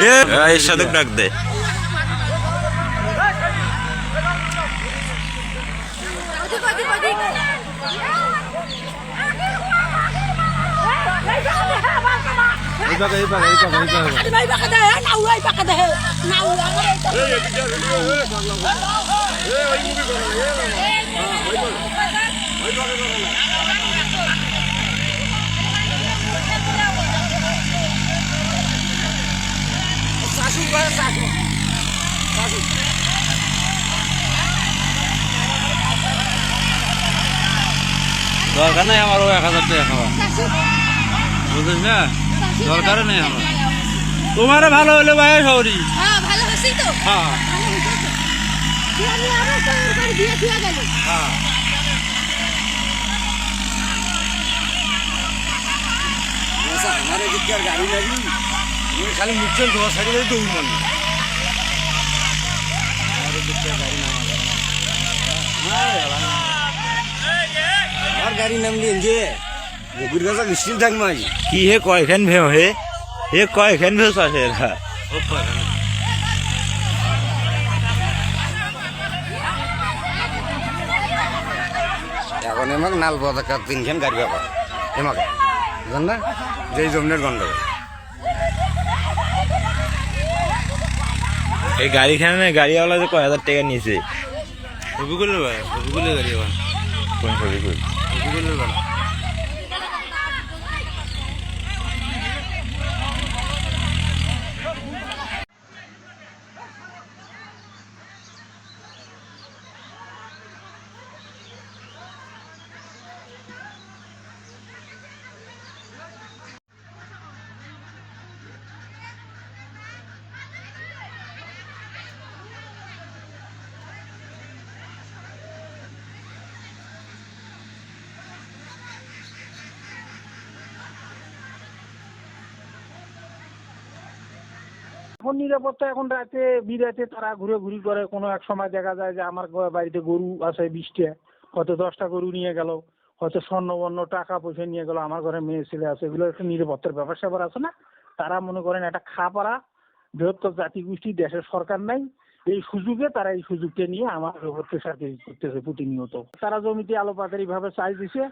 এর সাথে ডাক দে এই পাকা এই পাকা এই পাকা এই পাকা ভাই বাকা দে নাউ ভাই বাকা দে নাউ আমার দরকার নেই আমার এক হাজার টাকা খাওয়া। বুঝিস না? দরকার নেই আমার। তোমার ভালো হলে ভাই সৌরি হ্যাঁ ভালো হইছিস তো। হ্যাঁ। হ্যাঁ। আমার গাড়ি লাগি তুমি খালি মুখছেন তোমার সাইকেল দৌড় মারলি আমার গাড়ি নামলি যে গভীর গাছা নিশ্চিত থাক মাই কি হে কয়খান ভেও হে? হে কয়খান ভেও চাষে এরা? এখন এমাক নাল পতাকা তিনখান গাড়ি ব্যাপার এমাকে। জান না? যেই জমিনের গন্ডগোল এই গাড়িখানে গাড়িওয়ালা যে কয় হাজার টাকা নিয়েছে? রবিকুলের ভাই রবিকুলের গাড়ি কোন ছবি কই রবিকুলের ভাড়া এখন নিরাপত্তা এখন রাতে, বিরাতে তারা ঘুরে ঘুরি করে। কোনো এক সময় দেখা যায় যে আমার বাড়িতে গরু আছে বিশটা, হয়তো দশটা গরু নিয়ে গেল, হয়তো স্বর্ণবর্ণ টাকা পয়সা নিয়ে গেল, আমার ঘরে মেয়ে ছেলে আছে, এগুলো একটা নিরাপত্তার ব্যাপার স্যাপার আছে না? তারা মনে করেন একটা খাপাড়া, বৃহত্তর জাতি গোষ্ঠী দেশের সরকার নাই। এই সুযোগে তারা এই সুযোগটা নিয়ে আমার উপর সাথে করতেছে প্রতিনিয়ত। তারা জমিতে আলো পাতারি ভাবে চাই দিছে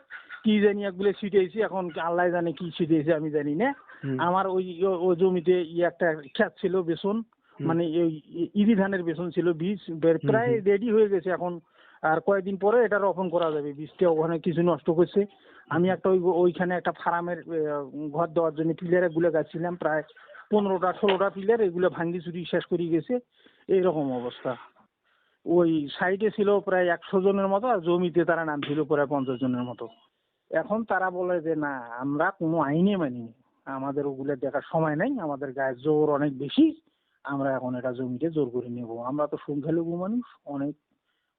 কি জানি একগুলো ছিটিয়েছি এখন আল্লাহ জানে কি ছিটিয়েছে আমি জানি না। আমার ওই ও- জমিতে ই একটা খ্যাত ছিল বেসন মানে ওই ইরি ধানের বেসন ছিল বীজ প্রায় রেডি হয়ে গেছে এখন। আর কয়েকদিন পরে এটা রোপণ করা যাবে বীজটা ওখানে কিছু নষ্ট করছে। আমি একটা ওই ওইখানে একটা ফার্মের ঘর দেওয়ার জন্য পিলারগুলো গাছছিলাম প্রায় পনেরোটা ষোলোটা পিলার এগুলো ভাঙ্গি চুরি শেষ করে গেছে। এইরকম অবস্থা। ওই সাইডে ছিল প্রায় একশো জনের মতো আর জমিতে তারা নাম ছিল প্রায় পঞ্চাশ জনের মতো। এখন তারা বলে যে না আমরা কোনো আইনে মানি আমাদের ওগুলো দেখার সময় নাই আমাদের গায়ে জোর অনেক বেশি আমরা এখন এটা জমিতে জোর করে নেব। আমরা তো সংখ্যালঘু মানুষ অনেক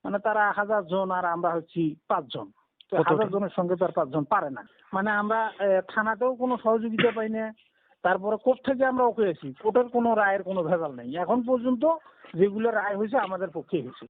মানে তারা হাজার জন আর আমরা হচ্ছি পাঁচজন তো হাজার জনের সঙ্গে তো আর পাঁচজন পারে না। মানে আমরা থানাতেও কোনো সহযোগিতা পাই না তারপরে কোর্ট থেকে আমরা ওকে আছি। কোর্টের কোনো রায়ের কোনো ভেজাল নেই। এখন পর্যন্ত যেগুলো রায় হয়েছে আমাদের পক্ষে হয়েছে।